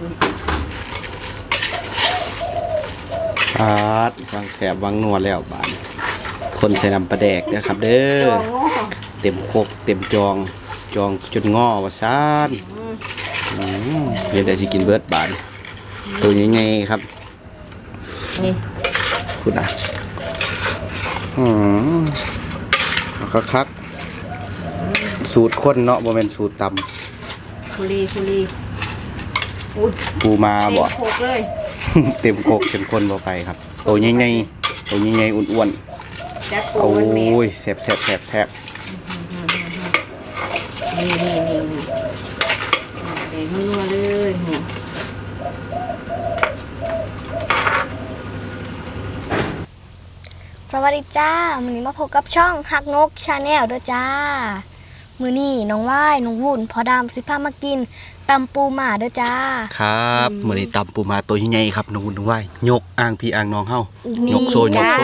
ปาดวางแสบวางนัวแล้วบาน คนใส่น้ำปลาแดกนะครับ เด้อตัวโง่เต็มโคกเต็มจอง จองจนงอว่าซานอืมเดี๋ยวได้สิกินเบิร์ดบาน ตัวนี้ไงครับ นี่คุณอะอืมเอาคักๆสูตรข้นเนาะบ่แม่นสูตรตทุลีทุลี อุ้ยำปูมาเต็มบ่ โคกเลย เต็มโคกเต็มคนบ่ไปครับ ตัวใหญ่ๆตัวใหญ่ๆอ้วนจัดๆปูโอ้มันเมียยแซ่บแซ่บแซ่บแซ่บนี่นี่นี่นี่เด็กนัวๆเลยนี่สวัสดีจ้าวันนี้มาพบกับช่องฮักนกชาแนลด้วยจ้า มือนี่น้องว่ายน้องวุ่นพอดำสิพามากิน ตำปูหมาด้วยจ้า ครับมื้อนี้ตำปูมาตัวใหญ่ๆครับนุ่นๆว่ายยกอ่างพี่อ่างน้องเฮายกโซยกโซ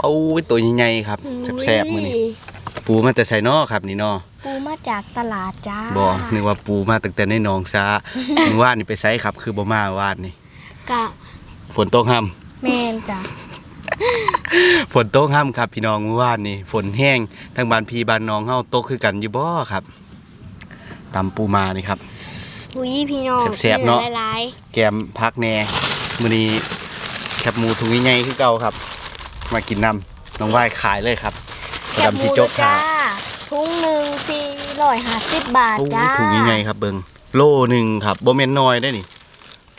โอ้ยตัวใหญ่ๆครับแซ่บๆมื้อนี้ปูมาแต่ไสนอครับนี่เนาะปูมาจากตลาดจ้าบ่นึกว่าปูมาตั้งแต่ในหนองซามื้อวานนี่ไปไสครับ คือบ่มาวานนี่กะฝนตกห้ํแมนจ้าฝนตกห้ํครับ พี่น้องเมื่อวานนี่ฝนแห้งทั้งบ้านพี่บ้านน้องเฮาตกคือกันอยู่บ่ครับตำปูมานี่ครับ อุ้ยพี่น้องแซ่บๆเนาะ หลายแกมพักแหน่มื้อนี้แคบหมูถุงใหญ่ๆคือเก่าครับ มากินน้ำน้องว่ายขายเลยครับๆประแคบจำหมูที่ด้จวกยค่ะจ้าทุงหนึ่งสี่ร้อยห้าสิบบาทโอ้จ้าถุงใหญ่ๆครับเบิงโลหนึ่งครับโบเมนน้อยได้นี่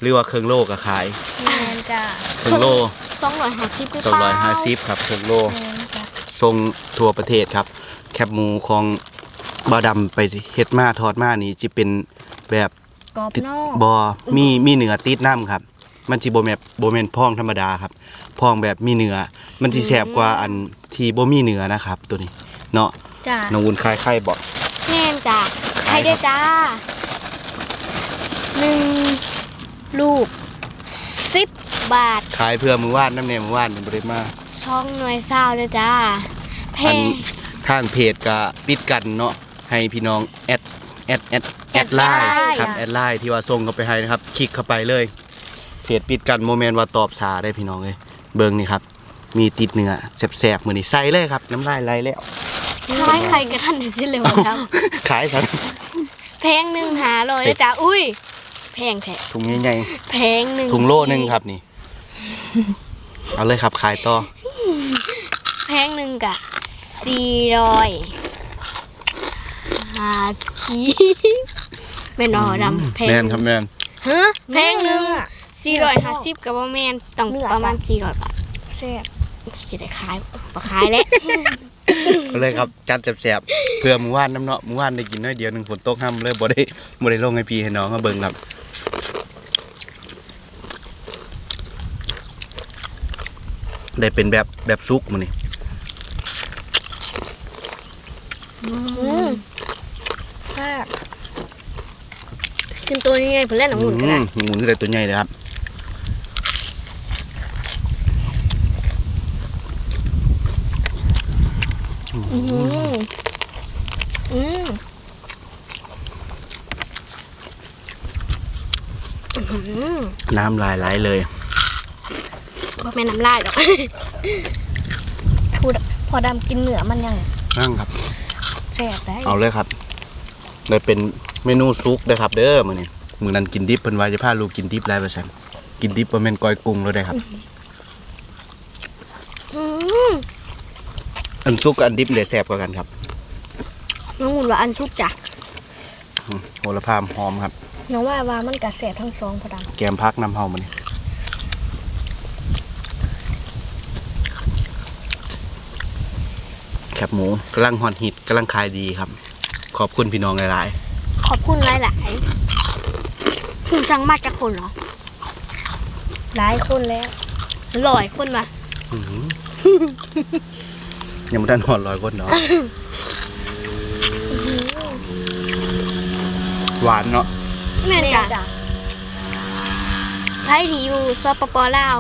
หรือว่าเครื่องโลก็ขายแมนจ้าเครื่องโลสองร้อยห้าสิบก็สองร้อยห้าสิบครับเครื่องโล แมนจ้าทรงทั่วประเทศครับ แคบหมูของบาดำไปเฮ็ดมาทอดมานี่จะเป็น แบบกรอบติดนอกบอมีมีเนื้อติดน้ำครับ มันจิโบแมบโบแมนพองธรรมดาครับพองแบบมีเนื้อมันสิแสบกว่าอันที่บ่มีเนื้อนะครับ ตัวนี้เนาะจ้าน้องวุ้นคลายไข่บอกแม่นจ้ะให้ได้จ้าหนึ่งลูกสิบบาทขายเพื่อมือว่านน้ำเนยมือว่านเป็นบริมาช่องหน่วยซาวเลยจ้าแพอันงทางเพจก็ปิดกันเนาะให้พี่น้องแอด แอดแอดแอดไลน์ครับแอดไลน์ที่ว่าส่งเข้าไปให้นะครับ คลิกเข้าไปเลยเพจปิดกันโมเมนต์ว่าตอบสาได้พี่น้องเลยเบิ่งนี่ครับ มีติดเนื้อแสบๆมือนี่ใส่เลยครับ น้ำลายไหลแล้วคล้ายใครกับท่านสิเลยวะครับขายครับแพงหนึ่งหาเลยเลยจ้าอุ้ยแพงแท้ถุงใหญ่แพงหนึ่งๆถุงโลหนึงครับนี่ เอาเลยครับขายต่อแพงหนึ่งกะสี่ร้อยห้าสิบแม่นอดำแพงแมนครับแมนฮะแพงหนึ่งสี่ร้อยห้าสิบกับว่าแมนต้องประมาณสี่ร้อยบาทแซ่บสิได้ขายปขายแล้วเอาเลยครับจัดแสบๆเพื่อมือว่านน้ำเนาะมือว่านได้กินน้อยเดียวหนึ่งฝนตกห้ามเลยบ่ได้บ่ได้ลงให้พี่ให้น้องมาเบิ่งครับได้เป็นแบบแบบซุกมันนี่ แซ่บ ขึ้นตัวนี้ไงผมเล่นหนังหมุนก็ได้อืมหมุนคือได้ตัวใหญ่เลยครับอืมอืมน้ำลายไหลเลยบ่แม่นน้ำลายดอกพูดพอดำกินเหนือมันยังนั่งครับแซ่บได้เอาเลยครับได้เป็น เมนูซุกนะครับ เด้อมื้อนี้มื้อนั้นกินดิบเพิ่นว่าจะพาลูกกินดิบหลายเปอร์เซ็นต์กินดิบบ่แม่นก้อยกุ้งแล้วได้ครับ อืมอันซุกกับอันดิบได้แซ่บกว่ากันครับน้องหมุนว่าอันซุปจ้ะอืมโหระพามหอมครับ น้องว่าว่ามันกะแซ่บทั้งสองพอดแกมพักน้ำเฮามันนี่แคบหมูกำลังฮอตฮิตกำลังขายดีครับ ขอบคุณพี่น้องหลาย ขอบคุณหลายๆคุณสั่งมาจากคนเหรอำหลายคนแล้วร้อยคนมาๆอื้อหือยังไม่ได้นอนร้อยคนเนาะหวานเนาะแม่นแม่จ้ะจ้ะไพ่ที่อยู่สปปลาว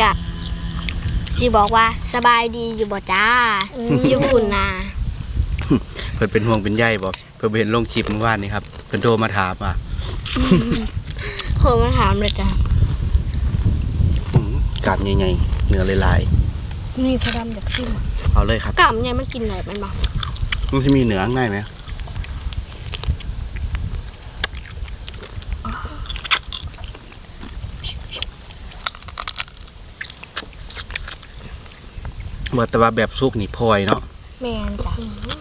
กะสิบอกว่าสบายดีอยู่บ่จ้าอยู่คุณนาเพิ่นเป็นห่วงเป็นใยบอกเพิ่นไปเห็นลงคลิปเมื่อวานนี้ครับเพิ่นโทรมาถามว่าคเคยมาถามเลยจ้ะอืมกามใหญ่ๆเนื้อลายมีพอดำจากซิมๆเอาเลยครับกำเนี่ยมันกินอะไรไหมบ้างมันจะมีเนื้อข้างในไหมว่าแต่ว่าแบบซุกนี่พลอยเนาะแมนจ้ะ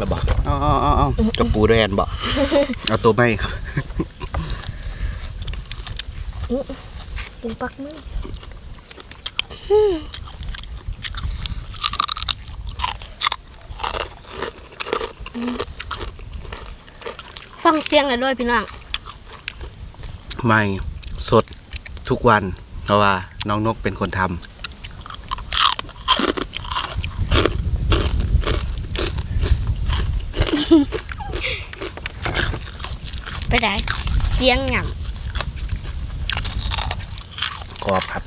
แล้วบอกเอาเอาเอาเอากระปูด้วยแอนบอกเอาตัวไม่ครับกินปักมือฟังเสียงเลยด้วยพี่น้องไม่สดทุกวัน เพราะว่าน้องนกเป็นคนทำ ไปได้เสียงหย่กรอบครับ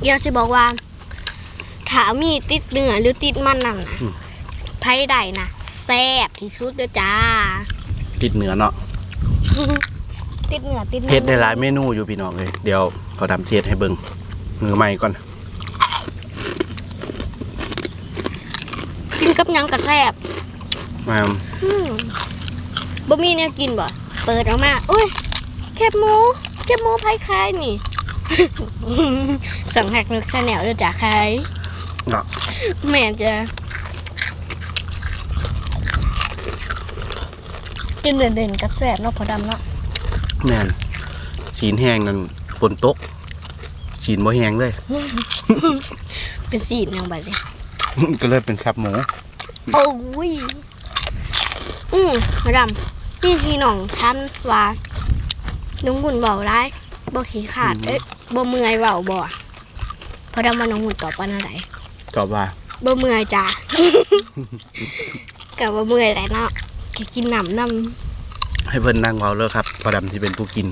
ำอยากจะบอกว่าถามีติดเนื้อหรือติดมันนำนะอืมไผ่ใดนะแซ่บที่สุดเด้อจ้า ติดเนื้อเนาะติดเนื้อติดเพชรได้หลายเมนูอยู่พี่น้องเลยเดี๋ยวเขาทำเทียดให้เบิ่งมือใหม่ก่อน กินกับหยังกระแซ่บมาอืมบ่มีแนวกินบ่เปิดออกมาอุ้ยแคบหมูแคบหมูไผ่คลายนี่ สั่งแหกนึกชาแนลเด้อจ้าใครเนาะแม่นจะกินเด่นๆกับแซ่บเนาะพอดำเนาะแม่นฉีนแห้งนั่นปนตกฉีนบ่แห้งเลย เป็นสีนยังบัดนี้ ก็เลยเป็นแคบหมู โอ้ยอืมพอดำนี่พี่น้องทำว่าน้องบุญเบาร้ายบ่ขี้ขาด เอ๊ะบ่เมื่อยเบาบ่อะพอดำมาน้องบุญตอบว่าอะไรตอบว่าบ่เมื่อยจ้ะกับบ่เมื่อยแหละเนาะแค่กินน้ำน้ให้เพิ่นนั่งเว้าเลยครับพอดำที่เป็นผู้กิน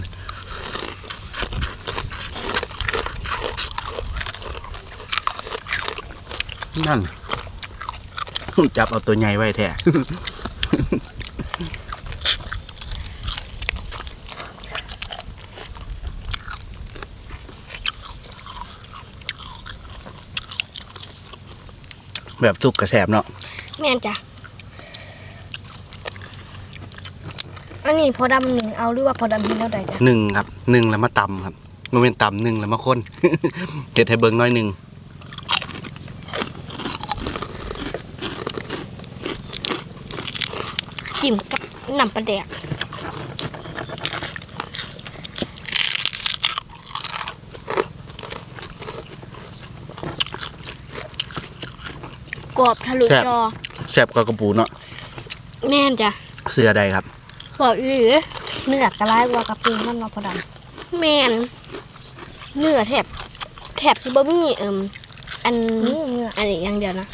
นั่น จับเอาตัวใหญ่ไว้แท้แบบสุกกระแสบเนาะำแม่นจ้ะ อันนี้พอดำหนึ่งเอาหรือว่าพอดำหินเท่าใดจ้ะหนึ่งครับหนึ่งแล้วมาตำครับมันเป็นตำหนึ่งแล้วมาค้นเด็ดให้เบิ้งน้อยหนึ่ง จิ้มกับน้ำปลาแดกกรอบทะลุจอแสบกว่ากระปูเนาะแม่นจ้ะเสื้อใดครับบอกหรือเนื้อกระไรกว่ากระปูมันเนาะพอดำแม่นเนื้อแถบแถบซิบะมี่เอิมอันเนื้ออันนี้อย่างเดียวนะ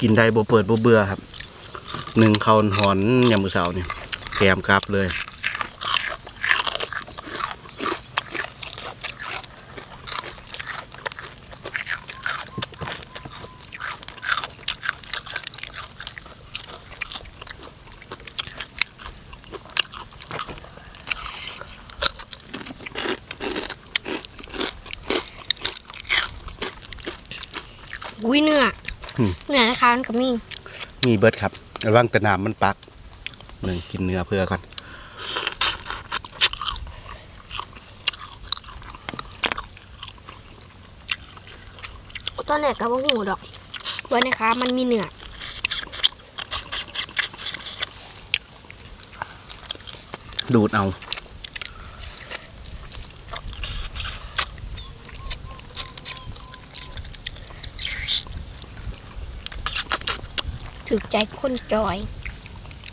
กินได้บ่เปิดบ่เบื่อครับหนึ่งเขาหอนยามมื้อเช้านี่แกมกลับเลยอุ้ยเนื้อ เนื้อนะคะมันก็มี มีเบิดครับระวังแต่น้ำมันปักหนึ่งกินเนื้อเพื่อก่อนตอนแรกก็บ่หูดอกว่านะคะ มันมีเนื้อดูดเอา ถึกใจคนจอย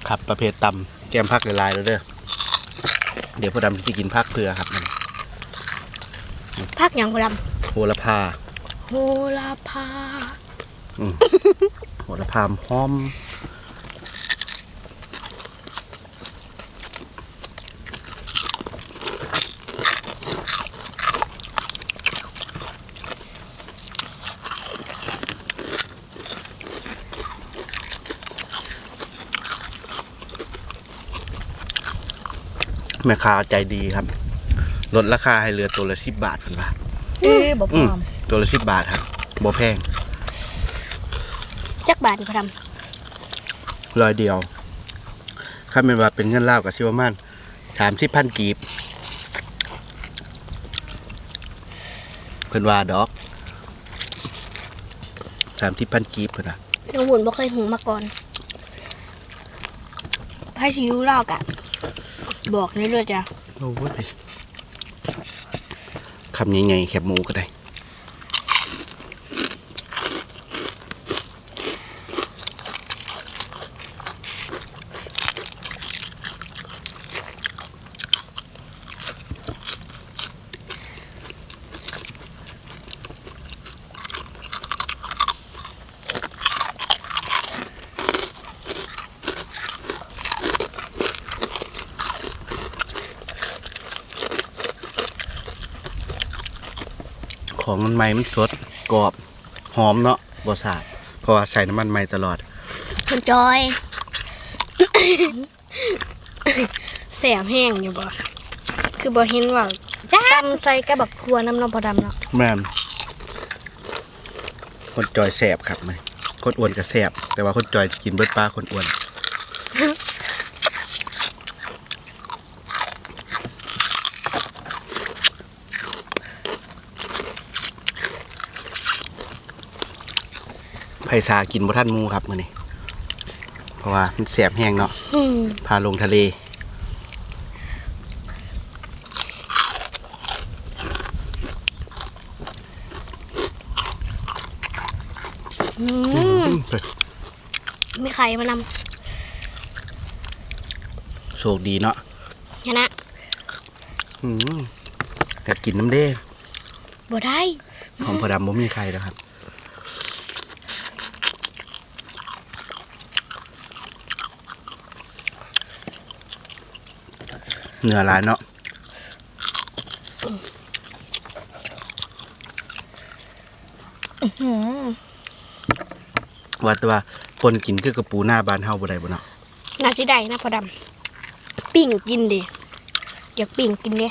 ครับประเภทตำแกมพักหลายๆแล้วเด้อเดี๋ยวพ่อดำจะกินพักเพื่อครับพักหยังพอดโหระพาำโหระพาโหระพามหอม แม่ค้าใจดีครับ ลดราคาให้เหลือตัวละสิบบาทเพิ่นว่าเอ้ยบอกพอืมร้อมตัวละสิบบาทครับบ่แพงจักบาทนี่พอดร้อยเดียวถ้าเป็นว่าเป็นเงินเล่าวกับชิวามันสามสิบพันกีบเพิ่นว่าดอกสามสิบพันกีบเพิ่นว่าำน้องบุญบ่เคยหูมาก่อนไพ่ชิวเล่ากะ บอกนี่ด้วยจ้ะโอ้ยคำใหญ่ๆแคบหมูก็ได้ ของมันใหม่มันสดกรอบหอมเนาะบ่สาดเพราะว่าใส่น้ำมันใหม่ตลอดคุณจอยแสบแห้งอยู่บ่คือบ่เห็นว่าจ้าตำใส่กระบักทัวน้ำน้ำพอดำเนาะแม่นคนจอยแสบครับมันคนอ้วนก็แสบแต่ว่าคนจอยจะกินเบิดปลาคนอ้วน ไผ่ซากินบ่ท่านหมูครับมื้อนี้เพราะว่ามันแสบแห้งเนาะอืมพาลงทะเลอืมมีไข่มานโชคดีเนาะำนะนะอืมอยากกินน้ำเด้บ่ได้ของพอดำบ่มีใครแล้วครับ เนื้อหลายเนาะอืมว่าแต่ว่าคนกินคือกระปูหน้าบ้านเฮาบ่ได้บ่เนาะน่าสิได้นะพอดำปิ้งกินดิอยากปิ้งกินเด้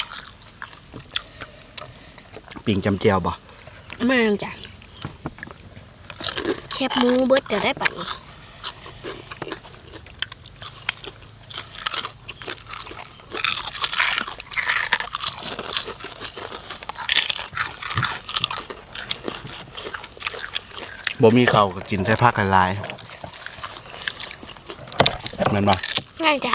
ปิ่งจำเจียวบ่มาจ้ะแคบหมูเบิดจะได้ปะนี่ บ่มีข้าวก็กินใส่ผักหลายๆแม่นบ่ง่ายจ้ะ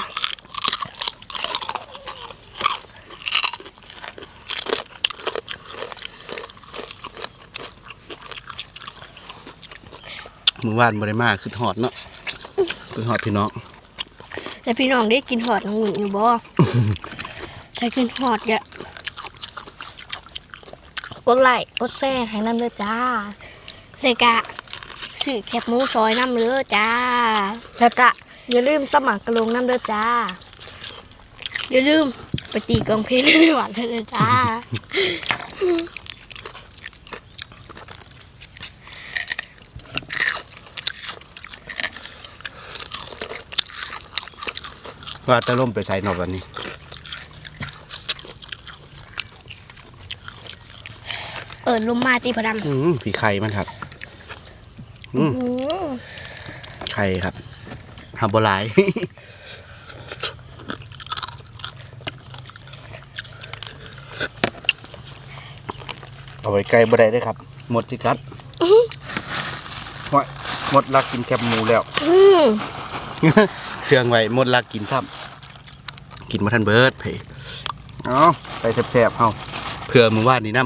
มื้อวานบ่ได้มาคือฮอดเนาะคือฮอดพี่น้องแต่พี่น้องได้กินหอดน้องหุ่นอยู่บ่ถ้ากินหอดก็กดไลค์กดแชร์ให้น้ำเด้อจ้าใส่กะ สื่อแคบหมูซอยน้ำเด้อจ้า แล้วก็อย่าลืมสมัครกระลงน้ำเด้อจ้า อย่าลืมไปตีกลองเพลงในหวานเด้อจ้า ว่าแตะล่มไปใส่เนาะวันนี้ เอิญลมมาตีพอดำ อืมพี่ไข่มันครับอืมอื้อหือ ไข่ครับหาบหลายเอาไว้ไกลบ่ได้เด้อครับ หมดที่กัดว่าหมดลักกินแคบหมูแล้วอืมเชื่องไว้หมดลักกินซ้ำกินมาทันเบิร์ดเพเอาไปแสบๆเฮาเพื่อมือวาดนี่น้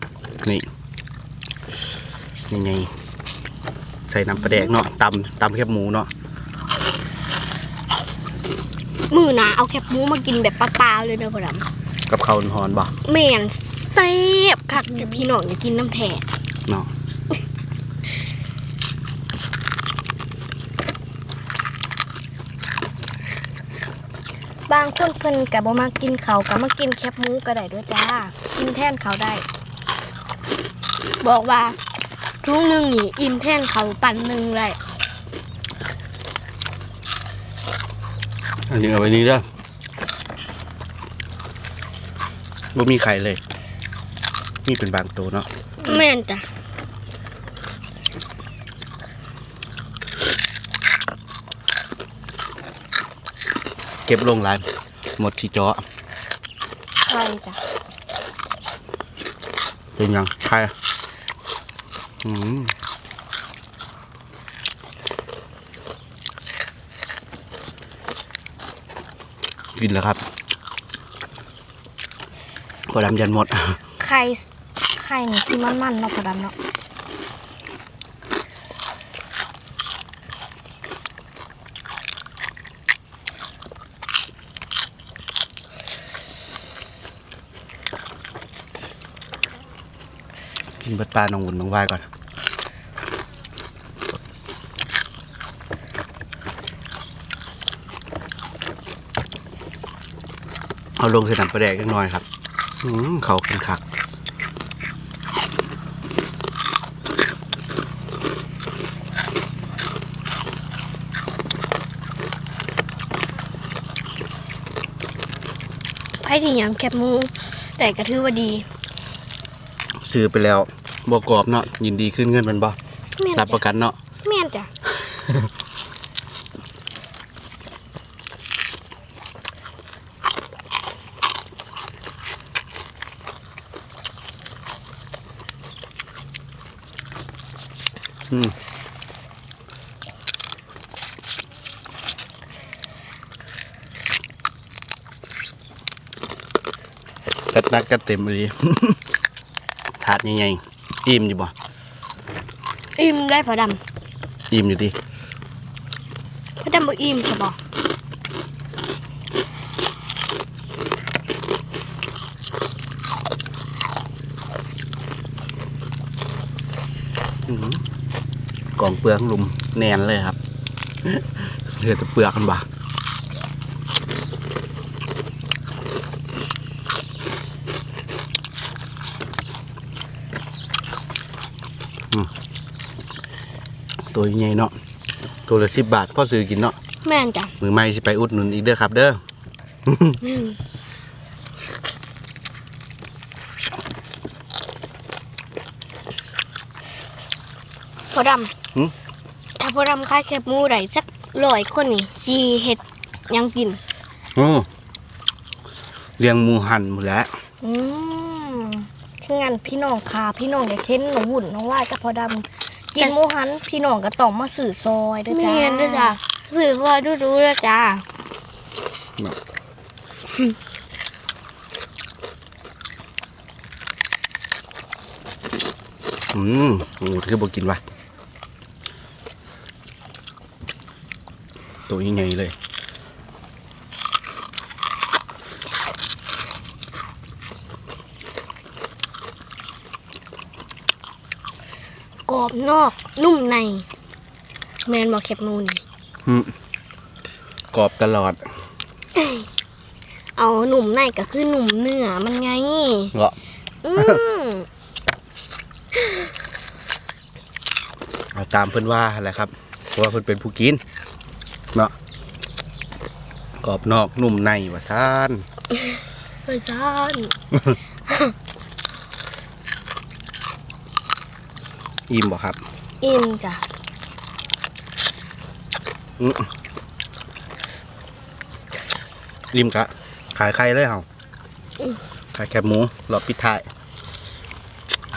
ำนี่นี่ไง ใส่น้ำปลาแดกเนาะตำตำแคบหมูเนาะมือหนาเอาแคบหมูมากินแบบเปล่าๆเลยเด้อพอดำกับข้าวหอนบ่แม่นแซ่บคักจะพี่น้องอยากกินน้ำแท้เนาะบางคนเพิ่นก็บ่มากินเขาวก็มากินแคบหมูก็ได้เด้อจ้า กินแทนเขาวได้ บอกว่า ทุกหนึงนี่อิ่มแทนเขาวปั่นหนึงเลยอันนี้เอาไว้นี่เด้อบ่มีไข่เลย นี่เป็นบางตัวเนาะแม่นจ้ะเก็บลงหลายหมดที่เจาะใช่จ้ะเป็นยังไข่อืม กินแล้วครับพอดำยันหมด ไข่ ไข่นี่ที่มันๆเนาะพอดำเนาะกินเบิดปลาน้องวุ่นน้องวายก่อน เอาลงใส่น้ำปลาแดกนิดหน่อยครับอืมเขาเป็นคักไผ่ที่ยำแคบหมูได้ก็ถือว่าดี ซื้อไปแล้วบกรอบเนาะยินดีขึ้นเงินมันบ่แม่นรับประจ้ะกันเนาะแม่นจ้ะ กัดนักกัดเต็มเลยถาดใหญ่ๆอิ่มอยู่บ่อิ่มได้พอดอิ่มอยู่ดิำพอดำบ่อิ่มใช่บ่อื้อหือกล่องเปลือกลุมแน่นเลยครับเหลือแต่เปลือกกันบ่อื ตัวใหญ่เนาะตัวละสิบบาทพ่อซื้อกินเนาะแม่นจ้ะมือไม่สิไปอุดหนุนอีกเด้อครับ เด้อพอดหึำถ้าพอดำขายแคบหมูได้สักร้อยคนนี่สิเฮ็ดหยังกิน โอ้เลี้ยงหมูหันหมดแล้วอืมคืองานพี่น้องค่ะพี่น้องอยากเห็นหนูหุ่นน้องว่ากับพอดำ กินหมูหันพี่น้องก็ต้องมาสื่อซอยเด้วยจ้าแม่นเด้อจ้ะสื่อซอยดูดูๆเด้อจ้าอืมโอ้คือบอกินวะตัวยังไงเลย รอบนอกนุ่มใน แมนบอกแคบหมูนี่อืมกรอบตลอด เอาหนุ่มในก็คือหนุ่มเนื้อมันไงเหรออืมเอาตามเพิ่นว่าแหละครับ เพราะว่าเพิ่นเป็นผู้กินเนาะกรอบนอกนุ่มในว่าซ่านไปซ่าน อิ่มบ่ครับ อิ่มจ้ะอืมอิ่มกะขายไข่เลยเหรอขายแคบหมูหลอดปิดท้าย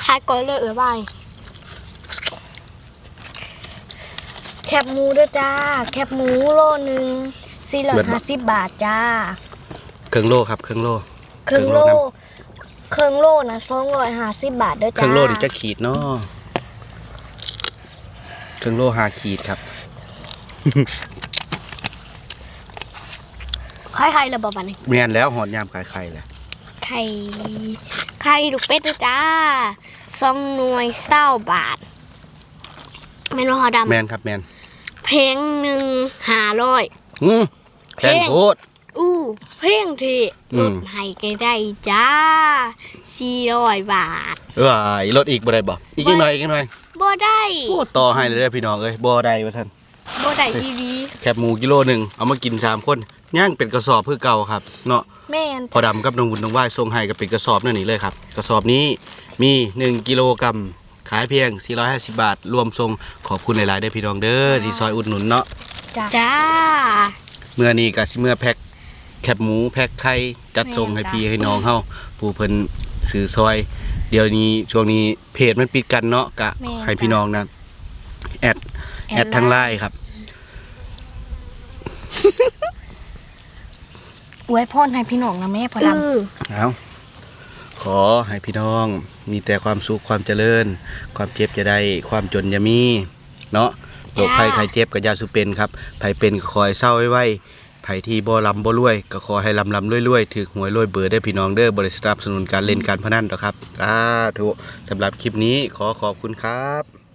ขายก่อนเลยเอ๋ยบายแคบหมูด้วยจ้า แคบหมูโลหนึ่งสี่ร้อยห้าสิบบาทจ้า เครื่องโลครับ เครื่องโล เครื่องโล เครื่องโลเครื่องโลนะสองร้อยห้าสิบบาทด้วยเคจ้ารื่องโลนี่จะขีดเนาะ เครื่องโลหาขีดครับคล้ายๆระบบอันนี้เมียนแล้วหอดยามขายไข่แหละคไข่ไข่ลูกเป็ดด้วยจ้าสองหน่วยเศร้าบาทแม่นว่าพอดำแมนครับแมนเพลงหนึ่งหาร้อยอืมแพงโพดอู้เพลงเทอืลมดให้ก็ได้จ้าสี่ร้อยบาทเออรถอีกบ่ได้บ่อีกอีกหน่อยอีกอีกหน่อย บ่ได้โอ้ต่อให้เลยเด้อพี่น้องเอ้ยบ่ได้ว่าท่านบ่ได้ดีแคบหมูกิโลหนึ่งเอามากินสามคนย่างเป็นกระสอบเพื่อเก่าครับเนาะๆแม่นพอดำกับน้องบุญน้องว่ายส่งให้ก็เป็นกระสอบนั่นนี่เลยครับ กระสอบนี้มี 1 กิโลกรัมขายเพียง 450 บาท รวมทรงขอบคุณหลายๆเด้อพี่น้องเด้อที่ซอยอุดหนุนเนาะจ้าเมื่อนี้ก็สิเมื่อแพ็คแคบหมูแพ็คไข่จัดส่งให้พี่ให้น้องเฮาผู้เพิ่น ซื้อซอย เดี๋ยวนี้ช่วงนี้เพจมันปิดกันเนาะกะให้พี่น้องนะแอดแอดทางไลน์ครับ อวยพรให้พี่น้องนะแม่พอเอดอเอาขอให้พี่น้องมีแต่ความสุขความเจริญ ความเจ็บจะได้ความจนอย่ามี เนาะโรคภัยไข้เจ็บกับยาสุเป็นครับไผเป็นก็ขอให้เศร้าไว้ไว้ ไผที่บ่ลำบ่รวย ก็ขอให้ลำลำรวยรวยถือหวยรวยเบอร์ได้พี่น้องเด้อบริษัทสนับสนุนการเล่นการพนันต่อครับสาธุสำหรับคลิปนี้ขอขอบคุณครับ